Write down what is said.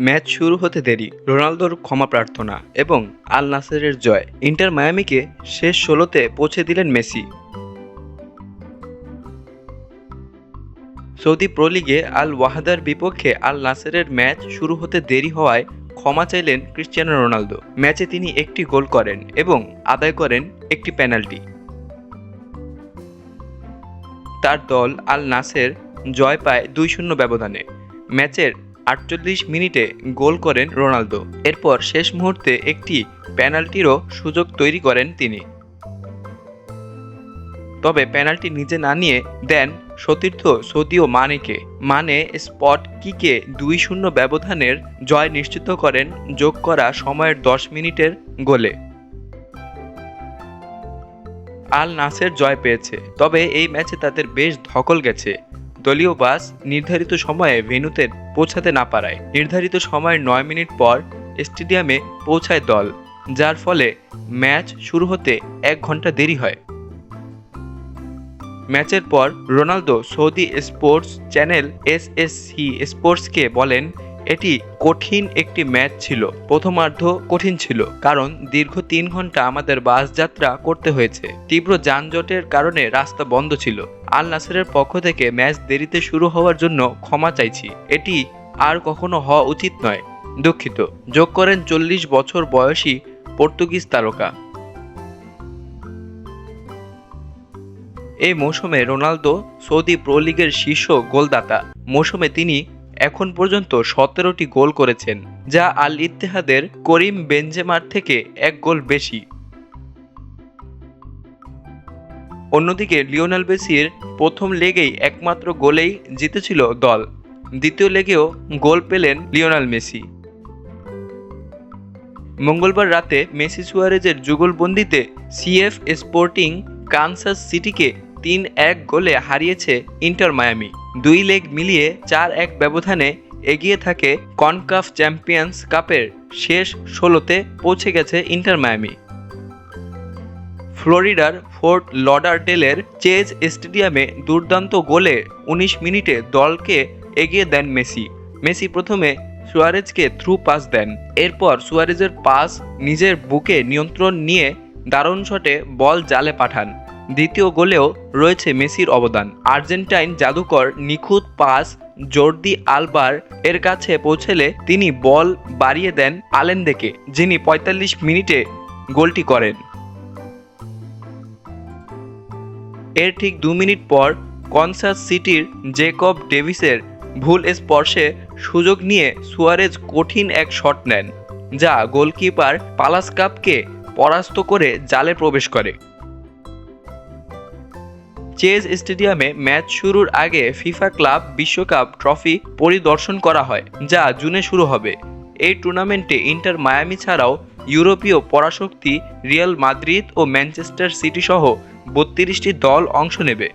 Match শুরু হতে দেরি। রোনালদোর ক্ষমা প্রার্থনা এবং আল নাসেরের জয়। ইন্টার মায়ামিকে শেষ ষোলোতে পৌঁছে দিলেন মেসি। সৌদি প্রো লিগে আল ওয়াহাদার বিপক্ষে আল নাসেরের ম্যাচ শুরু হতে দেরি হওয়ায় ক্ষমা চাইলেন ক্রিশ্চিয়ানো রোনালদো। ম্যাচে তিনি একটি গোল করেন এবং আদায় করেন একটি পেনাল্টি। তার দল আল নাসের জয় পায় দুই শূন্য ব্যবধানে। ম্যাচের আটচল্লিশ মিনিটে গোল করেন রোনালদো। এরপর শেষ মুহূর্তে একটি পেনাল্টিরও সুযোগ তৈরি করেন তিনি। তবে পেনাল্টি নিজে না নিয়ে দেন সতীর্থ সৌদিও মানেকে। মানে স্পট কিকে দুই শূন্য ব্যবধানের জয় নিশ্চিত করেন যোগ করা সময়ের দশ মিনিটের গোলে। আল নাসের জয় পেয়েছে, তবে এই ম্যাচে তাদের বেশ ধকল গেছে। দলীয় বাস নির্ধারিত সময়ে ভেনুতে পৌঁছাতে না পারায়। নির্ধারিত সময়ের নয় মিনিট পর স্টেডিয়ামে পৌঁছায় দল, যার ফলে ম্যাচ শুরু হতে এক ঘণ্টা দেরি হয়। ম্যাচের পর Ronaldo Saudi sports channel S S C স্পোর্টসকে বলেন এটি কঠিন একটি ম্যাচ ছিল, প্রথমার্ধ কঠিন ছিল, কারণ দীর্ঘ তিন ঘণ্টা আমাদের বাস যাত্রা করতে হয়েছে। তীব্র যানজটের কারণে রাস্তা বন্ধ ছিল। আল নাসেরের পক্ষ থেকে ম্যাচ দেরিতে শুরু হওয়ার জন্য ক্ষমা চাইছি। এটি আর কখনো হওয়া উচিত নয়। দুঃখিত। যোগ করেন চল্লিশ বছর বয়সী পর্তুগিজ তারকা। এই মৌসুমে রোনালদো সৌদি প্রো লিগের শীর্ষ গোলদাতা। মৌসুমে তিনি এখন পর্যন্ত সতেরোটি গোল করেছেন, যা আল ইত্তেহাদের করিম বেঞ্জেমার থেকে এক গোল বেশি। অন্যদিকে লিওনেল মেসির প্রথম লেগেই একমাত্র গোলেই জিতেছিল দল, দ্বিতীয় লেগেও গোল পেলেন লিওনাল মেসি। মঙ্গলবার রাতে মেসি সুয়ারেজের যুগলবন্দিতে সিএফ স্পোর্টিং কানসাস সিটিকে তিন এক গোলে হারিয়েছে ইন্টার মায়ামি। দুই লেগ মিলিয়ে চার এক ব্যবধানে এগিয়ে থাকে কনকাফ চ্যাম্পিয়ন্স কাপের শেষ ষোলোতে পৌঁছে গেছে ইন্টার মায়ামি। ফ্লোরিডার ফোর্ট লডারডেলের চেজ স্টেডিয়ামে দুর্দান্ত গোলে উনিশ মিনিটে দলকে এগিয়ে দেন মেসি। মেসি প্রথমে সুয়ারেজকে থ্রু পাস দেন। এরপর সুয়ারেজের পাস নিজের বুকে নিয়ন্ত্রণ নিয়ে দারুণ শটে বল জালে পাঠান। দ্বিতীয় গোলেও রয়েছে মেসির অবদান। আর্জেন্টাইন জাদুকর নিখুঁত পাস জর্দি আলবার এর কাছে পৌঁছেলে তিনি বল বাড়িয়ে দেন আলেনদেকে, যিনি ৪৫ মিনিটে গোলটি করেন। এর ঠিক দু মিনিট পর কনসাস সিটির জেকব ডেভিসের ভুল স্পর্শে সুযোগ নিয়ে সুয়ারেজ কঠিন এক শট নেন, যা গোলকিপার পালাসকাপকে পরাস্ত করে জালে প্রবেশ করে। চেজ স্টেডিয়ামে ম্যাচ শুরুর আগে ফিফা ক্লাব বিশ্বকাপ ট্রফি পরিদর্শন করা হয়, যা জুনে শুরু হবে। এই টুর্নামেন্টে ইন্টার মায়ামি ছাড়াও ইউরোপীয় পরাশক্তি রিয়াল মাদ্রিদ ও ম্যানচেস্টার সিটি সহ বত্রিশটি দল অংশ নেবে।